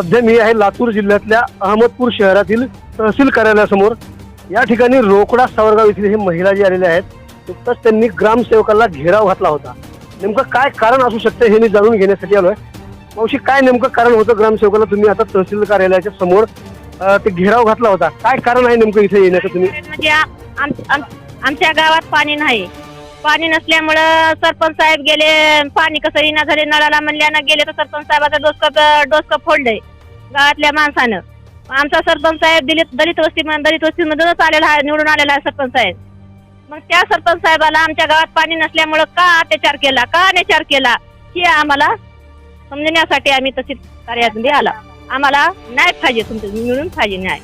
सध्या मी आहे लातूर जिल्ह्यातल्या अहमदपूर शहरातील तहसील कार्यालयासमोर. या ठिकाणी रोकडा सावरगाव येथील हे महिला जी आलेल्या आहेत नुकताच त्यांनी ग्रामसेवकाला घेराव घातला होता. नेमकं काय कारण असू शकतं हे मी जाणून घेण्यासाठी आलोय. मावशी काय नेमकं कारण होतं ग्रामसेवकाला? तुम्ही आता तहसील कार्यालयाच्या समोर ते घेराव घातला होता. काय कारण आहे नेमकं इथे येण्याचं तुम्ही? म्हणजे आम- आम- आमच्या गावात पाणी नाही. पाणी नसल्यामुळं सरपंच साहेब गेले पाणी कसं येणार झाले नळाला म्हणल्यानं गेले तर सरपंच साहेबाचा डोसकं डोसकं फोडलंय गावातल्या माणसानं. आमचा सरपंच साहेब दलित दलित वस्ती दलित वस्तीमधूनच आलेला आहे निवडून आलेला आहे सरपंच साहेब. मग त्या सरपंच साहेबाला आमच्या गावात पाणी नसल्यामुळं का अत्याचार केला का अत्याचार केला हे आम्हाला समजण्यासाठी आम्ही तशी कार्यामध्ये आला. आम्हाला न्याय पाहिजे तुमचं मिळून पाहिजे न्याय.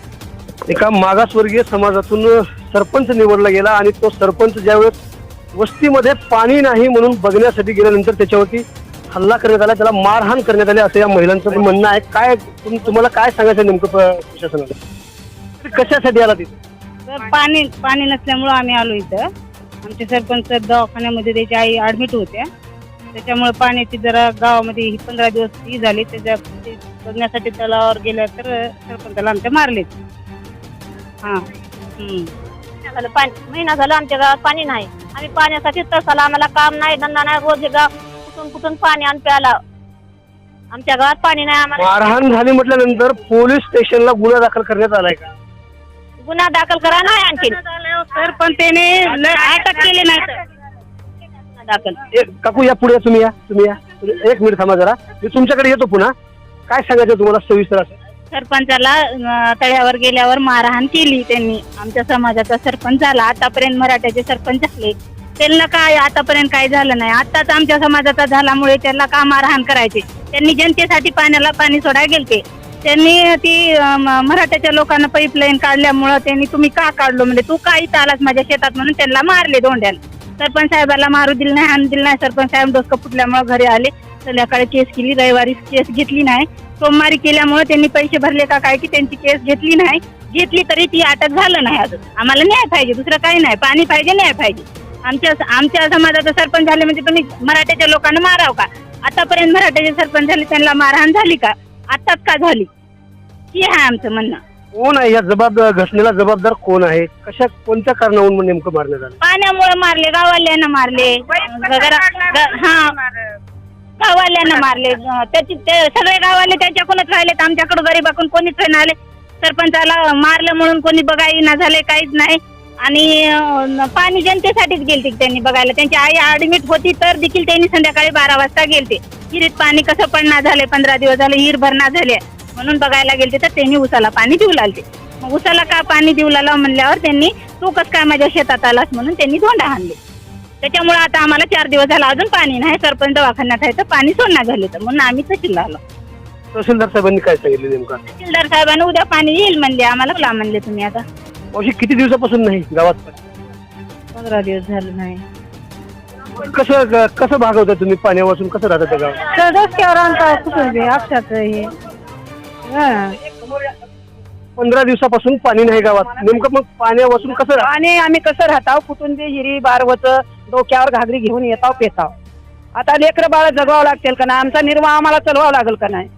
एका मागासवर्गीय समाजातून सरपंच निवडला गेला आणि तो सरपंच ज्यावेळेस वस्तीमध्ये पाणी नाही म्हणून बघण्यासाठी गेल्यानंतर त्याच्यावरती हल्ला करण्यात आला. त्याला मारहाण करण्यात आली असं या महिलांचं म्हणणं आहे. काय तुम- तुम्हाला काय सांगायचं नेमकं प- प्रशासनाला? कशासाठी आला तिथे? तर पाणी पाणी नसल्यामुळं आम्ही आलो इथं. आमचे सरपंच दवाखान्यामध्ये त्याची आई ऍडमिट होत्या. त्याच्यामुळे पाण्याची जरा गावामध्ये ही पंधरा दिवस ही झाली. त्याच्या ते बघण्यासाठी तलावावर गेल्या तर सरपंचाला आमच्या मारलेत हां. हम्म. झालं पाणी महिना झालं आमच्या गावात पाणी नाही. आम्ही पाण्यासाठी तरसाला आम्हाला काम नाही धंदा नाही रोज हे गाव कुठून कुठून पाणी आण प्याला आमच्या गावात पाणी नाही आम्हाला. मारहाण झाली म्हटल्यानंतर पोलीस स्टेशनला गुन्हा दाखल करण्यात आलाय का? गुन्हा दाखल करा नाही आणखी तर पण त्याने ल- अटक केली नाही दाखल. एक काकू या पुढे या, तुम्ही या तुम्ही या. एक मिनिट थांबा जरा. मी तुमच्याकडे येतो पुन्हा. काय सांगायचं तुम्हाला सविस्तर असं? सरपंचाला अं, तळ्यावर गेल्यावर मारहाण केली त्यांनी. आमच्या समाजाचा सरपंच झाला. आतापर्यंत मराठ्याचे सरपंच झाले. त्यांना काय आतापर्यंत काय झालं नाही. आताच आमच्या समाजाचा झाल्यामुळे त्यांना का मारहाण करायचे? त्यांनी जनतेसाठी पाण्याला पाणी सोडायला गेलते. त्यांनी ती अं, म- मराठ्याच्या लोकांना पाईपलाईन काढल्यामुळं त्यांनी तुम्ही का काढलो? म्हणजे तू का इथं आलास माझ्या शेतात म्हणून त्यांना मारले दोंड्याला सरपंच साहेबाला मारू दिलं नाही हाण दिलं नाही. सरपंच साहेब डोसकं फुटल्यामुळे घरी आले. संध्याकाळी केस केली. रविवारी केस घेतली नाही. सोमवारी केल्यामुळे त्यांनी पैसे भरले का काय की त्यांची केस घेतली नाही. घेतली तरी ती अटक झालं नाही अजून. आम्हाला न्याय पाहिजे दुसरं काही नाही. पाणी पाहिजे न्याय पाहिजे. आमच्या आमच्या समाजाचा सरपंच झाले म्हणजे तुम्ही मराठ्याच्या लोकांना माराव का? आतापर्यंत मराठ्याचे सरपंच झाले त्यांना मारहाण झाली का? आताच का झाली? हे आहे आमचं म्हणणं. कोण आहे? या जबाबदार घटनेला जबाबदार कोण आहे? कशा कोणत्या कारणावरून नेमकं मारण्यात आलं? पाण्यामुळे मारले गावाल्यांना मारले. ग- हा. गावाल्यांना मारले. त्याची ते सगळे गावाले त्याच्याकडूनच राहिलेत. आमच्याकडे गरीबाकडून कोणीच नाही आले. सरपंचाला मारलं म्हणून कोणी बघाई ना झाले काहीच नाही. आणि पाणी जनतेसाठीच गेलते त्यांनी बघायला. त्यांची आई ऍडमिट होती तर देखील त्यांनी संध्याकाळी बारा वाजता गेलते. हिरीत पाणी कसं पडणार झाले पंधरा दिवस झाले हिर भरणार झाले म्हणून बघायला गेलते तर त्यांनी उसाला पाणी देऊ लागले. मग उसाला का पाणी देऊ लागला म्हणल्यावर त्यांनी तू कस काय माझ्या शेतात आलास? म्हणून त्यांनी धोंडा हाणले. त्याच्यामुळे आता आम्हाला चार दिवस झाला. अजून पाणी नाही सरपंच दवाखान्यात आहे तर पाणी सोडणार झाले तर म्हणून आम्ही तहसीलला आलो. तहसीलदार साहेबांनी काय सांगितलं नेमकं? तहसीलदार साहेबांनी उद्या पाणी येईल म्हणले. आम्हाला बोला म्हणले तुम्ही आता. मावशी किती दिवसापासून नाही गावात? पंधरा दिवस झाले नाही. कसं कसं भागवता तुम्ही पाण्या वाचून कसं राहता त्या गावात? तर रस्त्यावर आणता कुठं आपशाच हे. पंधरा दिवसापासून पाणी नाही गावात. नेमकं मग पाण्या वाचून कसं राहता? आणि आम्ही कसं राहताव कुठून ते हिरी बारवत डोक्यावर घागरी घेऊन येताव पेताव. आता लेकरं बाळ जगवावं लागतील का नाही? आमचा निर्वाह आम्हाला चालवावं लागेल का नाही?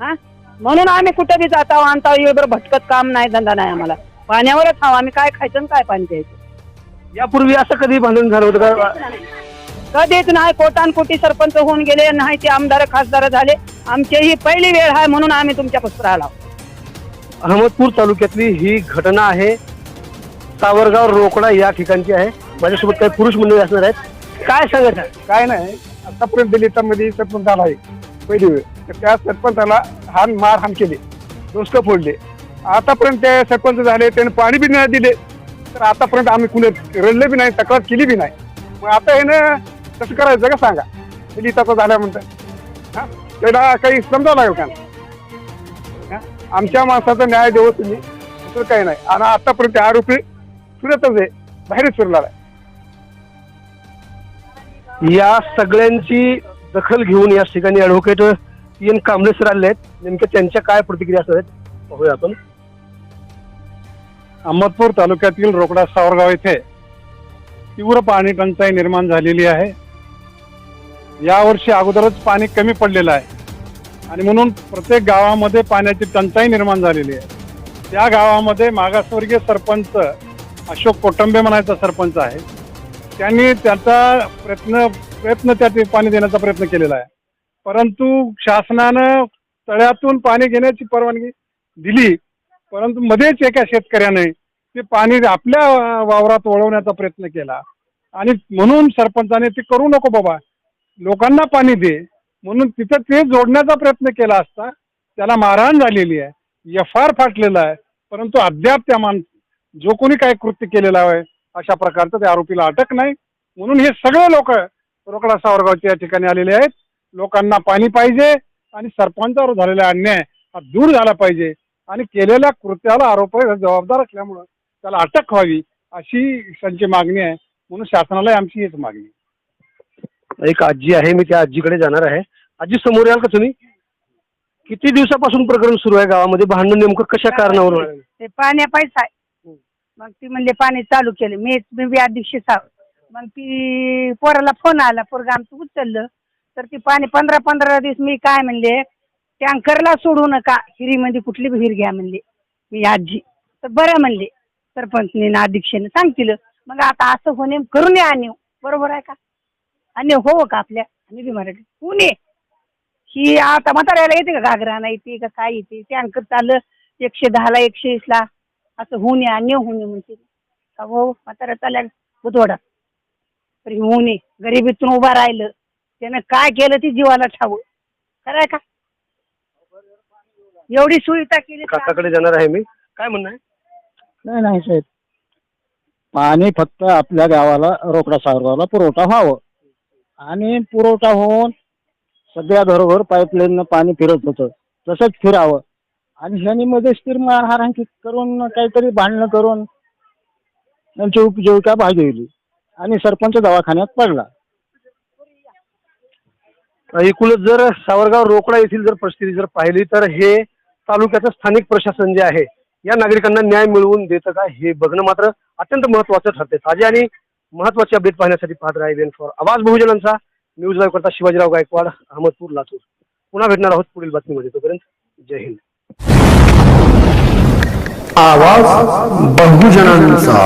हा? म्हणून आम्ही कुठं बी जाताव आणताव येळभर भटकत काम नाही धंदा नाही आम्हाला. पाण्यावरच खाऊ आम्ही काय खायचं आणि काय पाणी प्यायचं? यापूर्वी असं कधी भांडण झालं होतं का? कधीच नाही. कोटान कोटी सरपंच होऊन गेले नाही ते आमदार खासदार झाले. आमची ही पहिली वेळ आहे म्हणून आम्ही तुमच्या पुस्तकाला आलो अहमदपूर तालुक्यातली ही घटना आहे. सावरगाव रोकडा या ठिकाणची आहे. माझ्यासोबत काही पुरुष मंडळी असणार आहेत. काय सांगायचं? आहे? काय नाही. आतापर्यंत दलितांमध्ये सरपंच झाला आहे पहिली वेळ. तर त्या सरपंचाला हान मार हान केले. डोसकं फोडले. आतापर्यंत ते सरपंच झाले त्याने पाणी बी नाही दिले. तर आतापर्यंत आम्ही कुणी रडले बी नाही तक्रार केली बी नाही. मग आता हे ना कसं करायचं का सांगा? दलिताचा झाल्यानंतर. हा? त्याला काही समजावं लागेल का? आमच्या माणसाचा न्याय देऊ तुम्ही. दुसरं काही नाही. आणि आतापर्यंत आरोपी फिरतच आहे. बाहेरच फिरला आहे. या सगळ्यांची दखल घेऊन या ठिकाणी ऍडव्होकेट एन कांबळे सर आले आहेत. नेमक्या त्यांच्या काय प्रतिक्रिया असणार आहेत बघूया आपण. अहमदपूर तालुक्यातील रोकडा सावरगाव येथे तीव्र पाणी टंचाई निर्माण झालेली आहे. यावर्षी अगोदरच पाणी कमी पडलेलं आहे. आणि म्हणून प्रत्येक गावामध्ये पाण्याची टंचाई निर्माण झालेली आहे. त्या गावामध्ये मागासवर्गीय सरपंच अशोक कोटंबे म्हणायचा सरपंच आहे. त्यांनी त्याचा प्रयत्न प्रयत्न त्या पाणी देण्याचा प्रयत्न केलेला आहे. परंतु शासनानं तळ्यातून पाणी घेण्याची परवानगी दिली परंतु मध्येच एका शेतकऱ्याने ते पाणी आपल्या वावरात वळवण्याचा प्रयत्न केला. आणि म्हणून सरपंचाने ते करू नको बाबा लोकांना पाणी दे. म्हणून तिथं ते जोडण्याचा प्रयत्न केला असता त्याला मारहाण झालेली आहे एफ आर फाटलेला आहे. परंतु अद्याप त्या मान जो कोणी काय कृत्य केलेलं आहे अशा प्रकारचं त्या आरोपीला अटक नाही. म्हणून हे सगळे लोक रोकडा सावरगावच्या या ठिकाणी आलेले आहेत. लोकांना पाणी पाहिजे आणि सरपंचावर झालेला अन्याय हा दूर झाला पाहिजे. आणि केलेल्या कृत्याला आरोप जबाबदार असल्यामुळं त्याला अटक व्हावी अशी त्यांची मागणी आहे. म्हणून शासनाला आमची हीच मागणी आहे. एक आजी आहे मी त्या आजीकडे जाणार आहे. आजी समोर याल का तुम्ही? किती दिवसापासून प्रकरण सुरू आहे गावामध्ये? भांडण नेमकं कशा कारणावर? ते पाण्या पैसा मग ती म्हणले पाणी चालू केलं. मी मी बी अध्यक्ष साव मग ती पोराला फोन आला पोरगा आमचं उचललं. तर ती पाणी पंधरा पंधरा दिवस मी काय म्हणले टँकरला सोडू नका हिरीमध्ये कुठली बी हिर घ्या म्हणले मी आजी. तर बरं म्हणले सरपंचने ना अध्यक्षने सांगतील. मग आता असं होणे करून या आणि. बरोबर आहे का? आणि हो का आपल्या? आणि बी मराठी पुणे ही आता म्हाताऱ्याला येते का घागरा नाही येते का काय येते? टँकर चाललं एकशे दहाला एकशे वीसला. असं होऊन या ने होऊन ये म्हणते का हो म्हातारा चालल्या बुधवाडा. तरी होऊन ये. गरिबीतून उभा राहिलं. त्यानं काय केलं ती जीवाला ठाव खरंय का? एवढी सुविधा केली तर काकाकडे जाणार आहे मी. काय म्हणणं आहे? नाही नाही साहेब. पाणी फक्त आपल्या गावाला रोकडा सावरगावला पुरवठा व्हावं. आणि पुरवठा होऊन सगळ्या घरोघर पाईपलाईननं पाणी फिरत होतं. तसंच फिरावं. आणि ह्यानी मध्ये स्थिर करून काहीतरी भांडणं करून त्यांची उपजीविका भागवली आणि सरपंच दवाखान्यात पडला. एकूणच जर सावरगाव रोकडा येथील जर परिस्थिती जर पाहिली तर हे तालुक्याचं स्थानिक प्रशासन जे आहे या नागरिकांना न्याय मिळवून देतं का हे बघणं मात्र अत्यंत महत्वाचं ठरते ताजे आणि महत्त्वाचे अपडेट पाहण्यासाठी पाहत राहा इव्हेंट फॉर आवाज बहुजनांचा. न्यूज लाईव्ह करता शिवाजीराव गायकवाड अहमदपूर लातूर. पुन्हा भेटणार आहोत पुढील बातमीमध्ये. तोपर्यंत जय हिंद. आवाज बहुजनांचा.